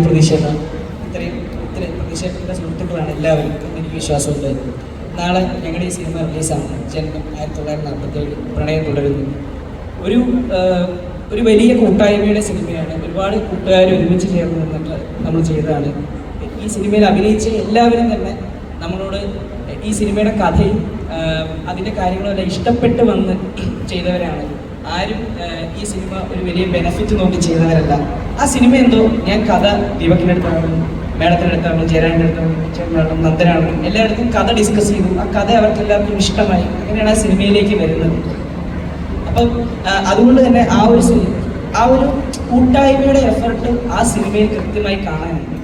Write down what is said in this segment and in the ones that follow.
Thank you പ്രതീക്ഷ ഇത്രയും ഇത്രയും പ്രതീക്ഷയുടെ സുഹൃത്തുക്കളാണ് എല്ലാവരും എനിക്ക് വിശ്വാസമുണ്ട്. നാളെ ഞങ്ങളുടെ ഈ സിനിമ റിലീസാണ്. ജന്മം ആയിരത്തി തൊള്ളായിരത്തി നാൽപ്പത്തേഴ് പ്രണയം തുടരുന്നു. ഒരു ഒരു വലിയ കൂട്ടായ്മയുടെ സിനിമയാണ്. ഒരുപാട് കൂട്ടുകാർ ഒരുമിച്ച് ചേർന്ന് നിന്നിട്ട് നമ്മൾ ചെയ്തതാണ്. ഈ സിനിമയിൽ അഭിനയിച്ച എല്ലാവരും തന്നെ നമ്മളോട് ഈ സിനിമയുടെ കഥയും അതിന്റെ കാര്യങ്ങളെല്ലാം ഇഷ്ടപ്പെട്ട് വന്ന് ചെയ്തവരാണ്. ആരും ഈ സിനിമ ഒരു വലിയ ബെനഫിറ്റ് നോക്കി ചെയ്യുന്നവരല്ല. ആ സിനിമ എന്തോ? ഞാൻ കഥ ദീപക്കിനടുത്താണെങ്കിലും മേഡത്തിനടുത്താണെങ്കിലും ജയരാജന്റെ ചേട്ടനാണെങ്കിലും നന്ദനാണെങ്കിലും എല്ലായിടത്തും കഥ ഡിസ്കസ് ചെയ്തു. ആ കഥ അവർക്ക് എല്ലാവർക്കും ഇഷ്ടമായി. അങ്ങനെയാണ് ആ സിനിമയിലേക്ക് വരുന്നത്. അപ്പം അതുകൊണ്ട് തന്നെ ആ ഒരു സിനിമ ആ ഒരു കൂട്ടായ്മയുടെ എഫർട്ട് ആ സിനിമയിൽ കൃത്യമായി കാണാനുണ്ട്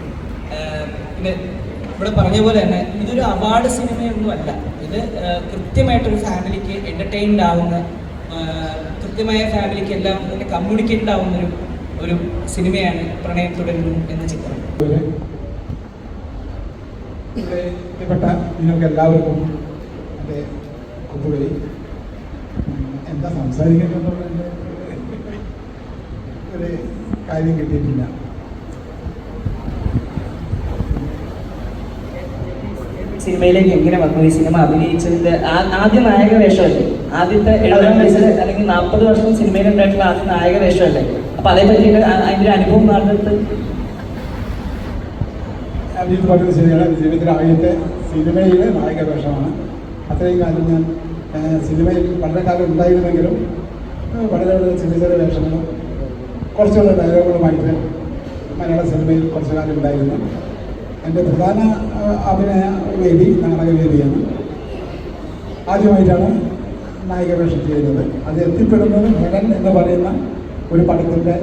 ഇവിടെ പറഞ്ഞ പോലെ തന്നെ ഇതൊരു അവാർഡ് സിനിമയൊന്നും അല്ല ഇത് കൃത്യമായിട്ടൊരു ഫാമിലിക്ക് എന്റർടൈൻഡ് ആവുന്ന കൃത്യമായ ഫാമിലിക്ക് എല്ലാം തന്നെ കമ്മ്യൂണിക്കേറ്റ് ആവുന്ന ഒരു ഒരു സിനിമയാണ് പ്രണയം തുടരുന്നു എന്ന ചിത്രം. പ്രിയപ്പെട്ട നിങ്ങൾക്ക് എല്ലാവർക്കും എന്താ സംസാരിക്കുന്നത് ഒരു കാര്യം കിട്ടിയിട്ടില്ല. സിനിമയിലേക്ക് എങ്ങനെ വന്നു? ഈ സിനിമ അഭിനയിച്ചതിന്റെ ആദ്യ നായക വേഷമല്ലേ ആദ്യത്തെ എഴുപതാം വയസ്സിൽ അല്ലെങ്കിൽ നാൽപ്പത് വർഷം സിനിമയിൽ ഉണ്ടായിട്ടുള്ള ആദ്യ നായക വേഷമല്ലേ അപ്പൊ അതേ പറ്റിയിട്ട് അതിന്റെ അനുഭവം നടന്നിട്ട് അഭിജിത്ത് പറഞ്ഞത് ശരിയാണ് ജീവിതത്തിലെ ആദ്യത്തെ സിനിമയിലെ നായക വേഷമാണ് അത്രയും കാലം ഞാൻ സിനിമയിൽ വളരെ കാലം ഉണ്ടായിരുന്നെങ്കിലും വളരെ ചെറിയ ചെറിയ വേഷങ്ങളും കുറച്ചുകൂടെ ഡയലോഗുകളുമായിട്ട് മലയാള സിനിമയിൽ കുറച്ചു കാലം ഉണ്ടായിരുന്നു. എന്റെ പ്രധാന അഭിനയ വേദി നാടകവേദിയാണ് ആദ്യമായിട്ടാണ് നായിക വേഷം ചെയ്യുന്നത്. അത് എത്തിപ്പെടുന്നത് ഭരൻ എന്ന് പറയുന്ന ഒരു പടത്തിന്റെ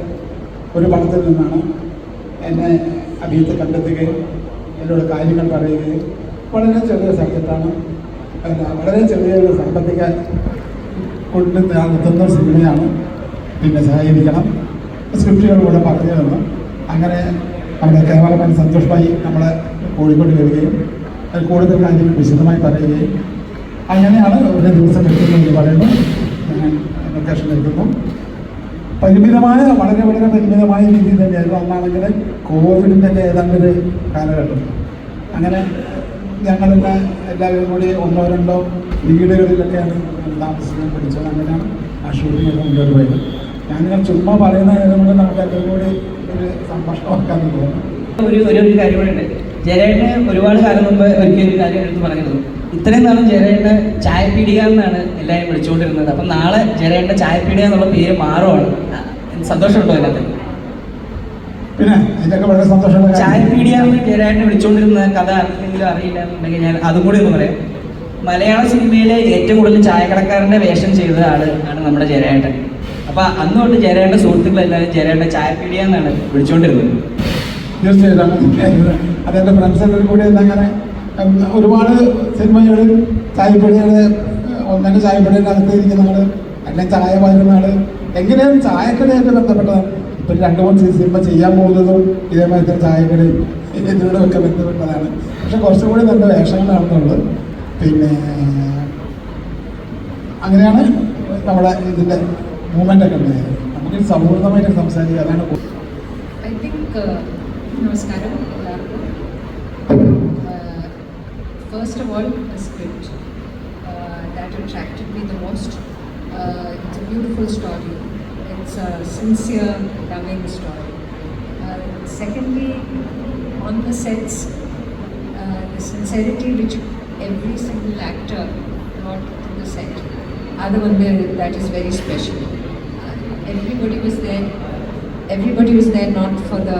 ഒരു പടത്തിൽ നിന്നാണ് എന്നെ അഭിയത്ത് കണ്ടെത്തുകയും എന്നോട് കാര്യങ്ങൾ പറയുകയും വളരെ ചെറിയ സമയത്താണ് വളരെ വളരെ ചെറിയൊരു സാമ്പത്തിക കൊണ്ട് നടത്തുന്ന സിനിമയാണ്. പിന്നെ സഹായിക്കണം. സ്ക്രിപ്റ്റുകളിലൂടെ പറഞ്ഞു തന്നു. അങ്ങനെ നമ്മുടെ കേരളമൻ സന്തോഷ് ഭായി നമ്മളെ കോഴിക്കോട് വരികയും അത് കൂടുതൽ കാര്യങ്ങൾ വിശദമായി പറയുകയും അങ്ങനെയാണ് ഒരു ദിവസം എടുക്കുന്നതെന്ന് പറയുന്നു. ഞാൻ ലൊക്കേഷൻ എടുക്കുന്നു പരിമിതമായ വളരെ വളരെ പരിമിതമായ രീതിയിൽ തന്നെയായിരുന്നു അന്നാണെങ്കിൽ കോവിഡിന്റെ ഏതാണ്ട് ഒരു കാലഘട്ടം. അങ്ങനെ ഞങ്ങളിന്ന് എല്ലാവരും കൂടി ഒന്നോ രണ്ടോ വീടുകളിലൊക്കെയാണ് താമസിക്കാൻ പഠിച്ചത്. അങ്ങനെയാണ് ആ ഷൂട്ടിങ്ങൊക്കെ മുന്നോട്ട് പോയത്. ഞാനിങ്ങനെ ചുമ്മാ പറയുന്ന കൊണ്ട് നമുക്ക് എല്ലാവരും കൂടി ഒരു തോന്നുന്നു. ഒരു ഒരു ഒരു കാര്യം കൂടെ ഉണ്ട്. ജയരേട്ടന് ഒരുപാട് കാലം മുമ്പ് ഒരിക്കൽ ഒരു കാര്യം എടുത്ത് പറഞ്ഞിരുന്നു. ഇത്രയും നാളും ജയരേട്ടന് ചായപ്പീടിക എന്നാണ് എല്ലാവരും വിളിച്ചുകൊണ്ടിരുന്നത്. അപ്പം നാളെ ജയരേട്ടന്റെ ചായപ്പീടിക എന്നുള്ള പേര് മാറുവാണ്. സന്തോഷമുണ്ടോ അതിനകത്ത്? പിന്നെ ഇതൊക്കെ വളരെ സന്തോഷമുള്ള ചായ ചായപ്പീടിയ എന്ന് ജയരാജനെ വിളിച്ചുകൊണ്ടിരുന്ന കഥ ആർക്കെങ്കിലും അറിയില്ല എന്നുണ്ടെങ്കിൽ ഞാൻ അതും കൂടി ഒന്ന് പറയാം. മലയാള സിനിമയിലെ ഏറ്റവും കൂടുതൽ ചായക്കടക്കാരന്റെ വേഷം ചെയ്ത ആൾ ആണ് നമ്മുടെ ജയരാജൻ അപ്പൊ അന്ന് തൊട്ട് ജയരാജന്റെ സുഹൃത്തുക്കളെല്ലാവരും ജയരാജന്റെ ചായപ്പീടിയ എന്നാണ് വിളിച്ചുകൊണ്ടിരുന്നത്. തീർച്ചയായിട്ടും. അതെന്റെ ഫ്രണ്ട്സിന്റെ കൂടി അങ്ങനെ ഒരുപാട് സിനിമകളിൽ ചായപ്പൊടിയുടെ ഒന്നെ ചായപ്പൊടിയുടെ അകത്ത് ഇരിക്കുന്ന ആൾ അല്ലെങ്കിൽ ചായ പകരുന്ന ആൾ എങ്ങനെയാണ് ചായക്കടയായിട്ട് ബന്ധപ്പെട്ടതാണ് ഇപ്പം രണ്ട് മൂന്ന് സിനിമ ചെയ്യാൻ പോകുന്നതും ഇതേമാതിരി ചായക്കടയും ഇതിനോടൊക്കെ ബന്ധപ്പെട്ടതാണ്. പക്ഷെ കുറച്ചും കൂടി നല്ല വേഷങ്ങളാണെന്നുള്ളത് പിന്നെ അങ്ങനെയാണ് നമ്മുടെ ഇതിന്റെ മൂവ്മെൻ്റ് ഒക്കെ ഉണ്ടായത് നമുക്ക് സൗഹൃദമായിട്ട് സംസാരിക്കുക അതാണ് കൂടുതൽ I think, uh, Namaskaram, എല്ലാവർക്കും. Uh, First of all, a script uh, that attracted me the most. Uh, It's a beautiful story. It's a sincere, loving story. Uh, Secondly, on the sets, uh, the sincerity which every single actor brought to the set, other one there, that is very special. Everybody was there everybody was there not for the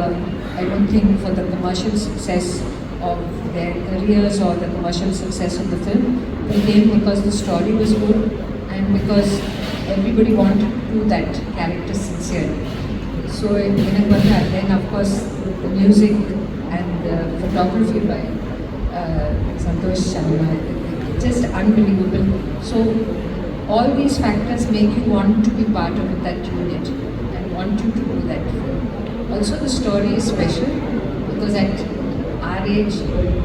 i don't think for the commercial success of their careers or the commercial success of the film. They came because the story was good and because everybody wanted to do that character sincerely. So eh, in Vinagwanda, then of course the music and the photography by uh, Santosh Sharma, eh, eh, just unbelievable. So all these factors make you want to be part of that unit and want you to do that film. Also the story is special because at our age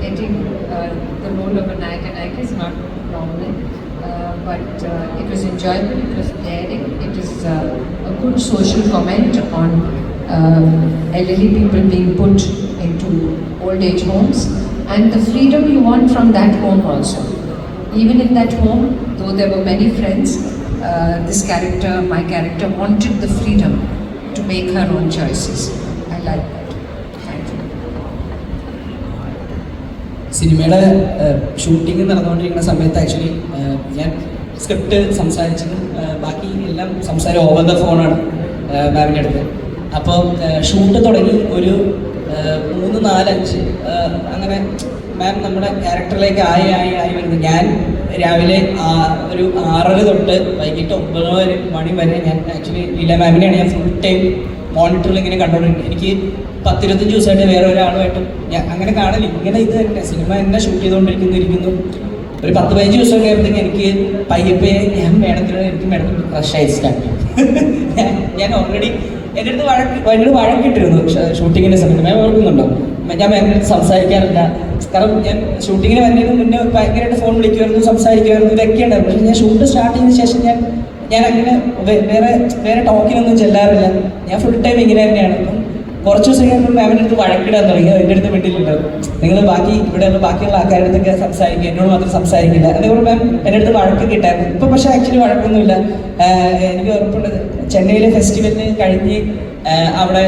getting uh, the role of a Nayaka Nayaka is not normal. Uh, but uh, it was enjoyable, it was daring, it is uh, a good social comment on um, elderly people being put into old age homes, and the freedom you want from that home also. Even in that home, though there were many friends, uh, this character, my character, wanted the freedom to make her own choices. I like that. സിനിമയുടെ shooting നടന്നുകൊണ്ടിരിക്കുന്ന സമയത്ത് actually ഞാൻ script സംസാരിച്ചതും ബാക്കി എല്ലാം സംസാരം over the ഫോണാണ് മാമിന്റെ അടുത്ത് അപ്പോൾ ഷൂട്ട് തുടങ്ങി ഒരു മൂന്ന് നാലഞ്ച് അങ്ങനെ മാം നമ്മുടെ ക്യാരക്ടറിലേക്ക് ആയി ആയി ആയി വരുന്നു ഞാൻ രാവിലെ ഒരു ആറര തൊട്ട് വൈകിട്ട് ഒമ്പത് മണി വരെ ഞാൻ ആക്ച്വലി ലീല മാമിനെയാണ് ഞാൻ ഫുൾ ടൈം മോണിറ്ററിൽ ഇങ്ങനെ കണ്ടുകൊണ്ടിരിക്കുന്നത് എനിക്ക് പത്തിരുപത്തഞ്ച് ദിവസമായിട്ട് വേറെ ഒരാളുമായിട്ടും ഞാൻ അങ്ങനെ കാണില്ല ഇങ്ങനെ ഇത് തന്നെ. സിനിമ എന്നെ ഷൂട്ട് ചെയ്തുകൊണ്ടിരിക്കുന്നു ഇരിക്കുന്നു. ഒരു പത്ത് പതിനഞ്ച് ദിവസം കഴിയുമ്പോഴത്തേക്ക് എനിക്ക് പയ്യപ്പയെ ഞാൻ മേഡത്തിന് എനിക്ക് മേഡത്തിന് ക്രഷായി സ്റ്റാർട്ട് ഞാൻ ഞാൻ ഓൾറെഡി എന്റെ അടുത്ത് വഴക്ക് എന്നോട് വഴക്കിട്ടിരുന്നു. ഷൂട്ടിങ്ങിന്റെ സമയത്ത്. ഞാൻ ഓർക്കുന്നുണ്ടോ? ഞാൻ സംസാരിക്കാറില്ല. കാരണം ഞാൻ ഷൂട്ടിങ്ങിന് വരുന്നതിന് മുന്നേ ഭയങ്കരമായിട്ട് ഫോൺ വിളിക്കുമായിരുന്നു സംസാരിക്കുമായിരുന്നു ഇതൊക്കെ ഉണ്ടായിരുന്നു. പക്ഷേ ഞാൻ ഷൂട്ട് സ്റ്റാർട്ട് ചെയ്തതിന് ശേഷം ഞാൻ ഞാൻ അങ്ങനെ വേറെ വേറെ ടോക്കിനൊന്നും ചെല്ലാറില്ല. ഞാൻ ഫുൾ ടൈം ഇങ്ങനെ തന്നെയാണ്. അപ്പം കുറച്ച് ദിവസം കഴിഞ്ഞപ്പോൾ മാമിന്റെ അടുത്ത് വഴക്കിടാൻ തുടങ്ങി. എന്റെ അടുത്ത് വീട്ടിലുണ്ടാവും നിങ്ങൾ ബാക്കി ഇവിടെ ബാക്കിയുള്ള ആൾക്കാരുടെ അടുത്തൊക്കെ സംസാരിക്കുക എന്നോട് മാത്രം സംസാരിക്കില്ല. അതേപോലെ മാം എന്റെ അടുത്ത് വഴക്ക് കിട്ടായിരുന്നു. ഇപ്പം പക്ഷേ ആക്ച്വലി വഴക്കൊന്നുമില്ല. എനിക്ക് ഉറപ്പുണ്ട്. ചെന്നൈയിലെ ഫെസ്റ്റിവലിന് കഴിഞ്ഞ് അവിടെ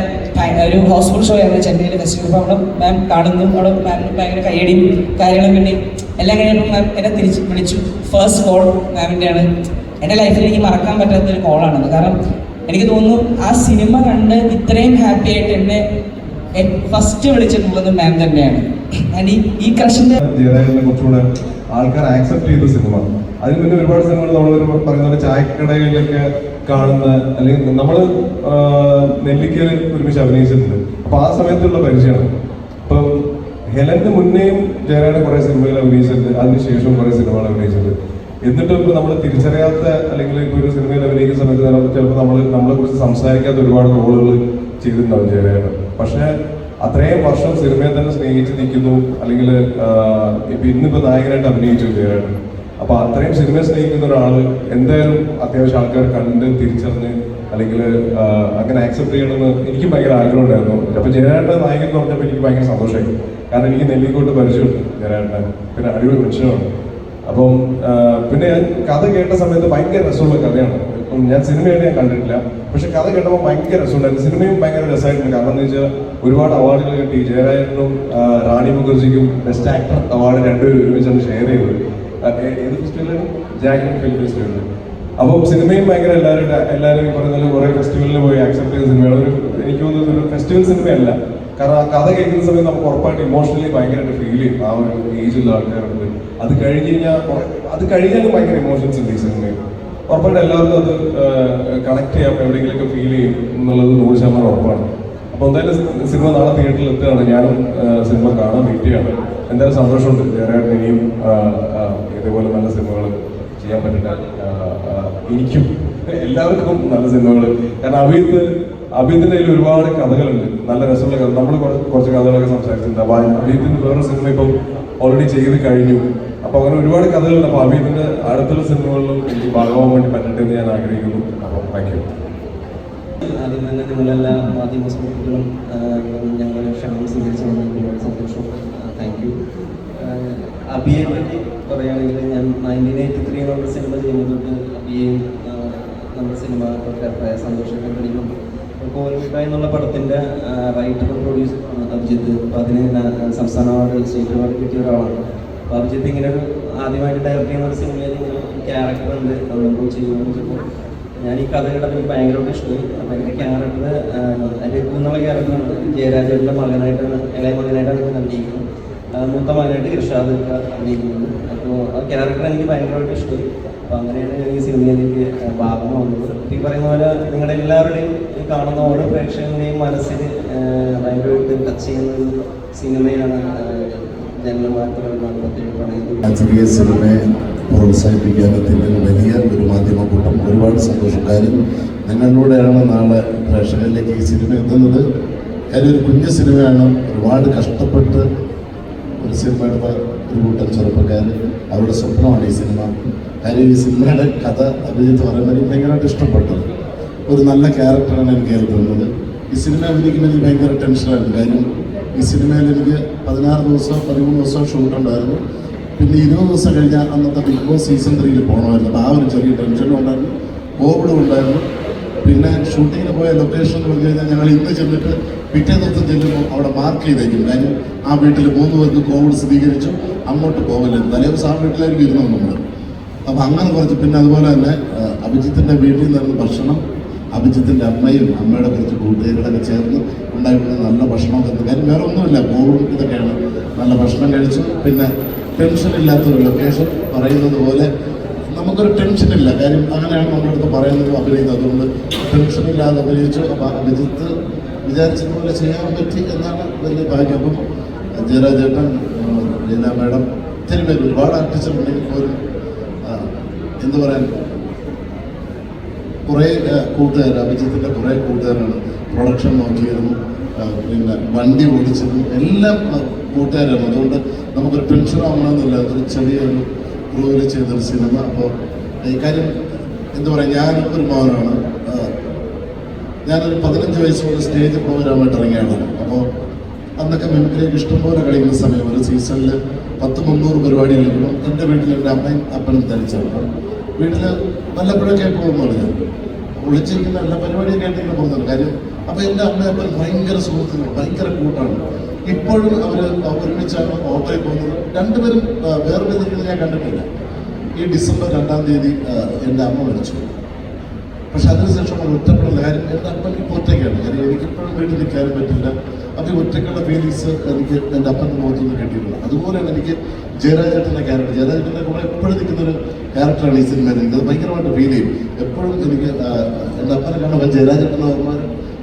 ഒരു ഹൗസ്ഫുൾ ഷോ ആയിരുന്നു ചെന്നൈയിൽ ഫെസ്റ്റിവൽ അപ്പോൾ അവിടെ മാം കാണുന്നു അവിടെ മാം ഭയങ്കര കയ്യടിയും കാര്യങ്ങളും കിട്ടി എല്ലാം കഴിഞ്ഞപ്പോൾ മാം എന്നെ തിരിച്ച് വിളിച്ചു. ഫസ്റ്റ് കോൾ മാമിന്റെയാണ് എന്റെ ലൈഫിൽ എനിക്ക് മറക്കാൻ പറ്റാത്ത ഒരു കോളാണത് കാരണം എനിക്ക് തോന്നുന്നു ആ സിനിമ കണ്ട് ഇത്രയും ഹാപ്പി ആയിട്ട് എന്നെ ഫസ്റ്റ് വിളിച്ചിട്ടുള്ളത് മാം തന്നെയാണ്. ആൻഡ് ഈ കുറച്ചുകൂടെ ആൾക്കാർ ആക്സെപ്റ്റ് ചെയ്ത സിനിമ അതിന് മുന്നേ ഒരുപാട് സിനിമകൾ നമ്മൾ പറയുന്ന ചായക്കടകളിലൊക്കെ കാണുന്ന അല്ലെങ്കിൽ നമ്മൾ നെല്ലിക്കയിൽ ഒരുമിച്ച് അഭിനയിച്ചിട്ടുണ്ട്. അപ്പൊ ആ സമയത്തുള്ള പരിചയമാണ്. ഇപ്പം ഹെലന്റെ മുന്നേയും ജയരാജൻ കുറെ സിനിമകൾ അഭിനയിച്ചിട്ടുണ്ട്. അതിനുശേഷം കുറെ സിനിമകൾ അഭിനയിച്ചിട്ടുണ്ട്. എന്നിട്ടും ഇപ്പൊ നമ്മൾ തിരിച്ചറിയാത്ത അല്ലെങ്കിൽ ഇപ്പൊ ഒരു സിനിമയിൽ അഭിനയിക്കുന്ന സമയത്ത് ചിലപ്പോൾ നമ്മൾ നമ്മളെ കുറിച്ച് സംസാരിക്കാത്ത ഒരുപാട് റോളുകൾ ചെയ്തിട്ടുണ്ടാവും ജയരാജൻ പക്ഷെ അത്രയും വർഷം സിനിമയെ തന്നെ സ്നേഹിച്ച് നിൽക്കുന്നു അല്ലെങ്കിൽ ഇപ്പൊ ഇന്നിപ്പോ നായകനായിട്ട് അഭിനയിച്ചു ജയരാജൻ അപ്പൊ അത്രയും സിനിമയെ സ്നേഹിക്കുന്ന ഒരാൾ എന്തായാലും അത്യാവശ്യം ആൾക്കാർ കണ്ട് തിരിച്ചറിഞ്ഞ് അല്ലെങ്കിൽ അങ്ങനെ ആക്സെപ്റ്റ് ചെയ്യണമെന്ന് എനിക്ക് ഭയങ്കര ആഗ്രഹം ഉണ്ടായിരുന്നു. അപ്പൊ ജയരാജന്റെ നായകൻ എന്ന് പറഞ്ഞപ്പോൾ എനിക്ക് ഭയങ്കര സന്തോഷമായി. കാരണം എനിക്ക് നെല്ലിക്കോട്ട് പരിചയമുണ്ട് ജയരാജനെ പിന്നെ അടിപൊളി മനുഷ്യനാണ്. അപ്പം പിന്നെ ഞാൻ കഥ കേട്ട സമയത്ത് ഭയങ്കര രസമുള്ള കഥയാണ്. ഞാൻ സിനിമയായിട്ട് ഞാൻ കണ്ടിട്ടില്ല. പക്ഷെ കഥ കേട്ടപ്പോൾ ഭയങ്കര രസമുണ്ടായിരുന്നു. സിനിമയും ഭയങ്കര രസമായിട്ടുണ്ട്. കാരണം എന്ന് വെച്ചാൽ ഒരുപാട് അവാർഡുകൾ കിട്ടി. ജയരാജനും റാണി മുഖർജിക്കും ബെസ്റ്റ് ആക്ടർ അവാർഡ് രണ്ടുപേരും ഒരുമിച്ചാണ് ഷെയർ ചെയ്തത് ഏത് ഫെസ്റ്റിവലാണ് ജാഗ്നൻ ഫിലിം ഫെസ്റ്റിവലിൽ അപ്പം സിനിമയും ഭയങ്കര എല്ലാവരും എല്ലാവരും പറയുന്ന പോലെ കുറേ ഫെസ്റ്റിവലിൽ പോയി ആക്സെപ്റ്റ് ചെയ്ത സിനിമയാണ് ഒരു എനിക്ക് തോന്നുന്നത് ഒരു ഫെസ്റ്റിവൽ സിനിമയല്ല. കാരണം ആ കഥ കേൾക്കുന്ന സമയത്ത് നമുക്ക് ഉറപ്പായിട്ട് ഇമോഷണലി ഭയങ്കരമായിട്ട് ഫീൽ ചെയ്യും. ആ ഒരു ഏജിലുള്ള ആൾക്കാരുണ്ട്. അത് കഴിഞ്ഞ് കഴിഞ്ഞാൽ അത് കഴിഞ്ഞാലും ഭയങ്കര ഇമോഷൻസ് ഉണ്ട് ഈ സിനിമയിൽ. ഉറപ്പായിട്ട് എല്ലാവർക്കും അത് കണക്ട് ചെയ്യാം. എവിടെയെങ്കിലുമൊക്കെ ഫീൽ ചെയ്യും എന്നുള്ളത് നൂറ് ശതമാനം ഉറപ്പാണ്. അപ്പോൾ എന്തായാലും സിനിമ നാളെ തിയേറ്ററിൽ എത്തുകയാണ്. ഞാനും സിനിമ കാണാൻ വെയിറ്റ് ചെയ്യാണ്. എന്തായാലും സന്തോഷമുണ്ട്. ഞാനായിട്ട് ഇനിയും ഇതേപോലെ നല്ല സിനിമകൾ ചെയ്യാൻ പറ്റില്ല എനിക്കും എല്ലാവർക്കും നല്ല സിനിമകൾ. കാരണം അഭിയത്ത് അഭിയത്തിന്റെ കയ്യിൽ ഒരുപാട് കഥകളുണ്ട്. നല്ല രസമുള്ള കഥ. നമ്മൾ കുറച്ച് കഥകളൊക്കെ സംസാരിച്ചിട്ടുണ്ട്. അപ്പൊ അഭിയത്തിന്റെ വേറെ സിനിമ ഇപ്പം ഓൾറെഡി ചെയ്ത് കഴിഞ്ഞു. അപ്പൊ അങ്ങനെ ഒരുപാട് കഥകളുണ്ട്. അപ്പൊ അഭിയത്തിന്റെ അടുത്തുള്ള സിനിമകളിലും എനിക്ക് ഭാഗമാകാൻ വേണ്ടി പറ്റട്ടെ എന്ന് ഞാൻ ആഗ്രഹിക്കുന്നു. അപ്പം താങ്ക് യു ആദ്യം തന്നെ നിങ്ങളെല്ലാ മാധ്യമ സുഹൃത്തുക്കളും ഞങ്ങളുടെ ക്ഷണം സ്വീകരിച്ചു ഒരുപാട് സന്തോഷം താങ്ക് യു അബിയെ പറ്റി പറയുകയാണെങ്കിൽ ഞാൻ നയന്റീൻ എയ്റ്റി ത്രീ എന്നുള്ള സിനിമ ചെയ്യുമ്പോൾ തൊട്ട് അബിയെയും നമ്മുടെ സിനിമ തൊട്ടൊക്കെ സന്തോഷമൊക്കെ പഠിക്കും കോൽമിട്ട എന്നുള്ള പടത്തിന്റെ റൈറ്ററും പ്രൊഡ്യൂസർ അഭിജിത്ത് അപ്പോൾ അതിന് സംസ്ഥാന അവാർഡ് സ്റ്റേറ്റ് അവാർഡ് കിട്ടിയ ഒരാളാണ് അപ്പോൾ അഭിജിത്ത് ഇങ്ങനെ ഒരു ആദ്യമായിട്ട് ഡയറക്റ്റ് ചെയ്യുന്ന ഒരു സിനിമയിൽ ഇങ്ങനെ ക്യാരക്ടർ ഉണ്ട് നമ്മൾ ചെയ്യുമെന്ന് ഞാൻ ഈ കഥ കേട്ടപ്പോൾ എനിക്ക് ഭയങ്കരമായിട്ട് ഇഷ്ടമായി. അപ്പം എന്റെ ക്യാരക്ടർ എന്റെ എന്നുള്ള ക്യാരക്ടറാണ് ജയരാജയുടെ മകനായിട്ടാണ് ഇളയ മകനായിട്ടാണ് ഞാൻ അഭിനയിക്കുന്നത്. മൂത്ത മകനായിട്ട് ഒക്കെ അഭിനയിക്കുന്നത്. അപ്പോൾ ആ ക്യാരക്ടർ എനിക്ക് ഭയങ്കരമായിട്ട് ഇഷ്ടമായി. അപ്പോൾ അങ്ങനെയാണ് ഞാൻ ഈ സിനിമയിലേക്ക് ഭാഗം വന്നത്. ഈ പറയുന്ന പോലെ നിങ്ങളുടെ എല്ലാവരുടെയും ഈ കാണുന്ന ഓരോ പ്രേക്ഷകരുടെയും മനസ്സിൽ ഭയങ്കരമായിട്ട് ടച്ച് ചെയ്യുന്ന ഒരു സിനിമയാണ് ജന്മമാറ്റം പ്രത്യേകം ആ സിനിമയെ വലിയ ഒരു മാധ്യമ കൂട്ടം. ഒരുപാട് സന്തോഷം. കാര്യം നിങ്ങളിലൂടെയാണ് നാളെ പ്രേക്ഷകരിലേക്ക് ഈ സിനിമ എത്തുന്നത്. കാര്യം ഒരു കുഞ്ഞു സിനിമയാണ്. ഒരുപാട് കഷ്ടപ്പെട്ട് ഒരു സിനിമ എടുത്ത ഒരു കൂട്ടം ചെറുപ്പക്കാർ അവരുടെ സ്വപ്നമാണ് ഈ സിനിമ. കാര്യം ഈ സിനിമയുടെ കഥ അഭിജിത്ത് പറയുമ്പോൾ എനിക്ക് ഭയങ്കരമായിട്ട് ഇഷ്ടപ്പെട്ടത്. ഒരു നല്ല ക്യാരക്ടറാണ് എനിക്ക് തോന്നുന്നത് ഈ സിനിമ അഭിനയിക്കുമ്പോൾ എനിക്ക് ഭയങ്കര ടെൻഷനായിരുന്നു. കാര്യം ഈ സിനിമയിൽ എനിക്ക് പതിനാറ് ദിവസം പതിമൂന്ന് ദിവസം ഷൂട്ട് ഉണ്ടായിരുന്നു പിന്നെ ഇരുപത് ദിവസം കഴിഞ്ഞാൽ അന്നത്തെ ബിഗ് ബോസ് സീസൺ ത്രീയിൽ പോകണമായിരുന്നു ആ ഒരു ചെറിയ ടെൻഷനും ഉണ്ടായിരുന്നു. കോവിഡും ഉണ്ടായിരുന്നു. പിന്നെ ഷൂട്ടിങ്ങിന് പോയ ലൊക്കേഷൻ എന്ന് പറഞ്ഞു കഴിഞ്ഞാൽ ഞങ്ങൾ ഇന്ന് ചെന്നിട്ട് പിറ്റേ ദിവസം ചെല്ലുമ്പോൾ അവിടെ മാർക്ക് ചെയ്തേക്കും. കാര്യം ആ വീട്ടിൽ മൂന്ന് പേർക്ക് കോവിഡ് സ്ഥിരീകരിച്ചു. അങ്ങോട്ട് പോകരുത് തലേ ദിവസം ആ വീട്ടിലായിരിക്കും ഇരുന്നു നമ്മൾ അപ്പം അങ്ങനെ കുറച്ച് പിന്നെ അതുപോലെ തന്നെ അഭിജിത്തിന്റെ വീട്ടിൽ നിന്നായിരുന്നു ഭക്ഷണം. അഭിജിത്തിന്റെ അമ്മയും അമ്മയുടെ കുറച്ച് കൂട്ടുകാരികളൊക്കെ ചേർന്ന് ഉണ്ടായിട്ടുള്ള നല്ല ഭക്ഷണം കാര്യം വേറെ ഒന്നുമില്ല. കോവിഡ് ഇതൊക്കെയാണ്. നല്ല ഭക്ഷണം കഴിച്ചു. പിന്നെ ടെൻഷൻ ഇല്ലാത്തൊരു ലൊക്കേഷൻ പറയുന്നത് പോലെ നമുക്കൊരു ടെൻഷൻ ഇല്ല. കാര്യം അങ്ങനെയാണ് നമ്മുടെ അടുത്ത് പറയുന്നത് അഭിനയിക്കുന്നത്. അതുകൊണ്ട് ടെൻഷൻ ഇല്ലാതെ അഭിനയിച്ചു അപ്പം അഭിജിത്ത് വിചാരിച്ചതുപോലെ ചെയ്യാൻ പറ്റി എന്നാണ് വലിയ ഭാഗ്യം. അപ്പം ജയരാജേട്ടൻ ലീല മാഡം ഒത്തിരി പേര് ഒരുപാട് ആർട്ടിസ്റ്റുണ്ടെങ്കിൽ പോലും എന്തു പറയാൻ കുറേ കൂട്ടുകാർ അഭിജിത്തിന്റെ കുറേ കൂട്ടുകാരാണ് പ്രൊഡക്ഷൻ നോക്കിയതും പിന്നെ വണ്ടി ഓടിച്ചതും എല്ലാം കൂട്ടുകാരാണ്. അതുകൊണ്ട് നമുക്കൊരു ടെൻഷൻ ആവണമെന്നില്ല. അതൊരു ചെറിയൊരു റൂവിൽ ചെയ്തൊരു സിനിമ അപ്പോൾ ഈ കാര്യം എന്താ പറയുക ഞാൻ ഒരു മകനാണ്. ഞാനൊരു പതിനഞ്ച് വയസ്സോടെ സ്റ്റേജ് പ്രോഗ്രാമായിട്ട് ഇറങ്ങിയാണ്. അപ്പോൾ അന്നൊക്കെ മിമിക്രിയൊക്കെ ഇഷ്ടംപോലെ കളിക്കുന്ന സമയം ഒരു സീസണിൽ പത്ത് മുന്നൂറ് പരിപാടി കളിക്കുമ്പോൾ എന്റെ വീട്ടിൽ എന്റെ അമ്മയും അപ്പനും തനിച്ചാണ് വീട്ടിൽ വല്ലപ്പോഴൊക്കെ പോകുന്നുള്ളൂ ഞാൻ. വിളിച്ചിരിക്കുന്ന എല്ലാ പരിപാടിയൊക്കെ ആയിട്ട് ഇങ്ങനെ പോകുന്നുണ്ട് കാര്യം അപ്പോൾ എന്റെ അമ്മയപ്പൻ ഭയങ്കര സുഹൃത്തുക്കൾ ഭയങ്കര കൂട്ടാണ്. ഇപ്പോഴും അവർ ഒരുമിച്ചാണ് ഓട്ടോയിൽ പോകുന്നത്. രണ്ടുപേരും വേറെ വിധത്തിൽ ഞാൻ കണ്ടിട്ടില്ല. ഈ ഡിസംബർ രണ്ടാം തീയതി എന്റെ അമ്മ മരിച്ചു. പക്ഷെ അതിനുശേഷം ഒറ്റപ്പെടുന്ന കാര്യം എന്റെ അപ്പൻ ഇപ്പോൾ ഒറ്റയ്ക്കാണ്. കാര്യം എനിക്കിപ്പോഴും വീട്ടിൽ നിൽക്കാനും പറ്റില്ല. അപ്പോൾ ഒറ്റയ്ക്കുള്ള ഫീലിങ്സ് എനിക്ക് എന്റെ അപ്പന്റെ മുഖത്തു നിന്ന് കിട്ടിയിട്ടില്ല. അതുപോലെയാണ് എനിക്ക് ജയരാജേട്ടന്റെ ക്യാരക്ടർ ജയരാജേട്ടന്റെ കൂടെ എപ്പോഴും നിൽക്കുന്ന ഒരു ക്യാരക്ടറാണ് ഈ സിനിമയിൽ എനിക്കത് ഭയങ്കരമായിട്ട് ഫീൽ ചെയ്യും. എപ്പോഴും എനിക്ക് എന്റെ അപ്പനെ കാണുമ്പോൾ ജയരാജേട്ടന്റെ ഓർമ്മ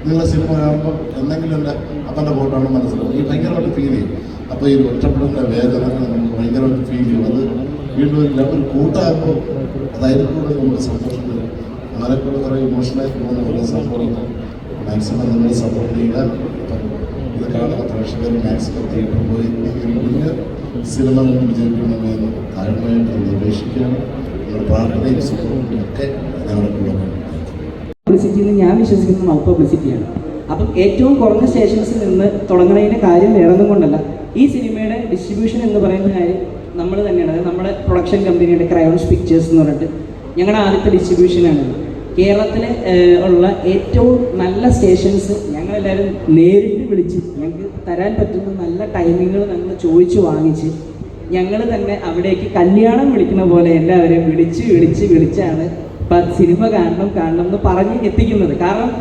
നിങ്ങളെ സിനിമ കാണുമ്പോൾ എന്തെങ്കിലും എന്റെ അപ്പന്റെ ഫോട്ടോയാണ് മനസ്സിലാവും. ഈ ഭയങ്കരമായിട്ട് ഫീൽ ചെയ്യും. അപ്പോൾ ഈ ഒറ്റപ്പെടുന്ന വേദന നമുക്ക് ഭയങ്കരമായിട്ട് ഫീൽ ചെയ്യും. അത് വീണ്ടും ഒരു ഒരു കൂട്ടാകുമ്പോൾ അതായത് കൂടെ നമുക്ക് സന്തോഷം തരും ആരെക്കൂടെ കുറേ ഇമോഷണലായി പോകുന്ന പോലെ സപ്പോർട്ട് മാക്സിമം നിങ്ങൾ സപ്പോർട്ട് ചെയ്യുക. ഇത് കാണുന്ന പ്രേക്ഷകർ മാക്സിമം തിയേറ്ററിൽ പോയി മുന്നിൽ സിനിമ വിജയിക്കണമെന്ന് താഴ്മയായിട്ട് നിർദ്ദേശിക്കുകയാണ്. നിങ്ങളുടെ പ്രാർത്ഥനയും സപ്പോർട്ടും ഒക്കെ ഞങ്ങളുടെ കൂടെ. പബ്ലിസിറ്റി എന്ന് ഞാൻ വിശ്വസിക്കുന്നത് മൗത്ത് പബ്ലിസിറ്റിയാണ് അപ്പം ഏറ്റവും കുറഞ്ഞ സ്റ്റേഷൻസിൽ നിന്ന് തുടങ്ങുന്നതിന്റെ കാര്യം വേറൊന്നും കൊണ്ടല്ല. ഈ സിനിമയുടെ ഡിസ്ട്രിബ്യൂഷൻ എന്ന് പറയുന്ന കാര്യം നമ്മൾ തന്നെയാണ്. അതായത് നമ്മുടെ പ്രൊഡക്ഷൻ കമ്പനിയുടെ ക്രയോൺസ് പിക്ചേഴ്സ് എന്ന് പറഞ്ഞിട്ട് ഞങ്ങളുടെ ആദ്യത്തെ ഡിസ്ട്രിബ്യൂഷനാണ് കേരളത്തിൽ ഉള്ള ഏറ്റവും നല്ല സ്റ്റേഷൻസ് ഞങ്ങളെല്ലാവരും നേരിട്ട് വിളിച്ച് ഞങ്ങൾക്ക് തരാൻ പറ്റുന്ന നല്ല ടൈമിങ്ങുകൾ ഞങ്ങൾ ചോദിച്ച് വാങ്ങിച്ച് ഞങ്ങൾ തന്നെ അവിടേക്ക് കല്യാണം വിളിക്കുന്ന പോലെ എല്ലാവരെയും വിളിച്ച് വിളിച്ച് വിളിച്ചാണ് സിനിമ കാണണം കാണണം എന്ന് പറഞ്ഞ് എത്തിക്കുന്നത്. കാരണം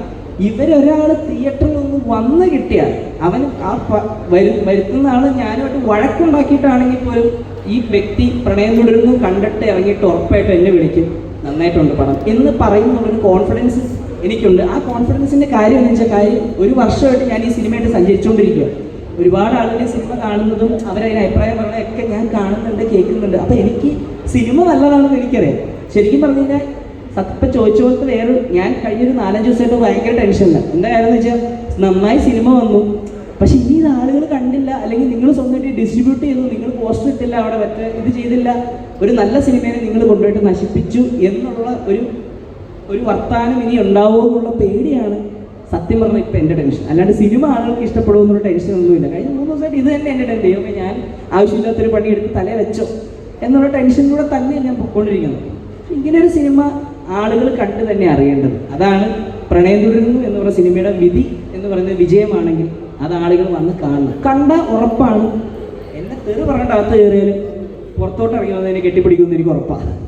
ഇവരൊരാൾ തിയേറ്ററിൽ നിന്ന് വന്ന് കിട്ടിയാൽ അവൻ ആ വരും വരു വരുത്തുന്ന ആൾ ഞാനുമായിട്ട് വഴക്കുണ്ടാക്കിയിട്ടാണെങ്കിൽ പോലും ഈ വ്യക്തി പ്രണയം തുടരുന്നു കണ്ടിട്ട് ഇറങ്ങിയിട്ട് ഉറപ്പായിട്ടും എന്നെ വിളിക്കും. നന്നായിട്ടുണ്ട് പടം. എന്ന് പറയുന്നുള്ളൊരു കോൺഫിഡൻസ് എനിക്കുണ്ട്. ആ കോൺഫിഡൻസിന്റെ കാര്യം എന്ന് വെച്ചാൽ കാര്യം ഒരു വർഷമായിട്ട് ഞാൻ ഈ സിനിമയായിട്ട് സഞ്ചരിച്ചുകൊണ്ടിരിക്കുക ഒരുപാട് ആളുകൾ സിനിമ കാണുന്നതും അവരതിന് അഭിപ്രായം പറയുന്നതൊക്കെ ഞാൻ കാണുന്നുണ്ട് കേൾക്കുന്നുണ്ട്. അപ്പോൾ എനിക്ക് സിനിമ നല്ലതാണെന്ന് എനിക്കറിയാം. ശരിക്കും പറഞ്ഞു കഴിഞ്ഞാൽ സത്യം ചോദിച്ച പോലത്തെ വേറെ ഞാൻ കഴിഞ്ഞൊരു നാലഞ്ച് ദിവസമായിട്ട് ഭയങ്കര ടെൻഷനില്ല എന്താ കാര്യം വെച്ചാൽ നന്നായി സിനിമ വന്നു. പക്ഷെ ഇനി ഇത് ആളുകൾ കണ്ടില്ല. അല്ലെങ്കിൽ നിങ്ങൾ സ്വന്തമായിട്ട് ഡിസ്ട്രിബ്യൂട്ട് ചെയ്തു. നിങ്ങൾ പോസ്റ്റർ ഇട്ടില്ല. അവിടെ മറ്റേ ഇത് ചെയ്തില്ല. ഒരു നല്ല സിനിമയെ നിങ്ങൾ കൊണ്ടുപോയിട്ട് നശിപ്പിച്ചു എന്നുള്ള ഒരു ഒരു വർത്താനം ഇനി ഉണ്ടാവുമോ എന്നുള്ള പേടിയാണ് സത്യം പറഞ്ഞാൽ ഇപ്പം എന്റെ ടെൻഷൻ. അല്ലാണ്ട് സിനിമ ആളുകൾക്ക് ഇഷ്ടപ്പെടുമോ എന്നുള്ള ടെൻഷൻ ഒന്നുമില്ല. കഴിഞ്ഞ മൂന്ന് ദിവസമായിട്ട് ഇത് തന്നെ എന്റെ ടെൻഷൻ. ദൈവമേ ഞാൻ ആവശ്യമില്ലാത്തൊരു പണി എടുത്ത് തലേ വെച്ചോ എന്നുള്ള ടെൻഷനിലൂടെ തന്നെ ഞാൻ പൊക്കോണ്ടിരിക്കുന്നത് ഇങ്ങനെ ഒരു സിനിമ ആളുകൾ കണ്ട് തന്നെ അറിയേണ്ടത്. അതാണ് പ്രണയം തുടരുന്നു എന്ന് പറയുന്ന സിനിമയുടെ വിധി എന്ന് പറയുന്നത് വിജയമാണെങ്കിൽ അത് ആളുകൾ വന്ന് കാണണം. കണ്ട ഉറപ്പാണ്. എന്നെ തെറി പറഞ്ഞിട്ട് അകത്ത് കയറിയാലും പുറത്തോട്ട് ഇറങ്ങി വന്നതിനെ കെട്ടിപ്പിടിക്കുമെന്ന് എനിക്ക് ഉറപ്പാണ്.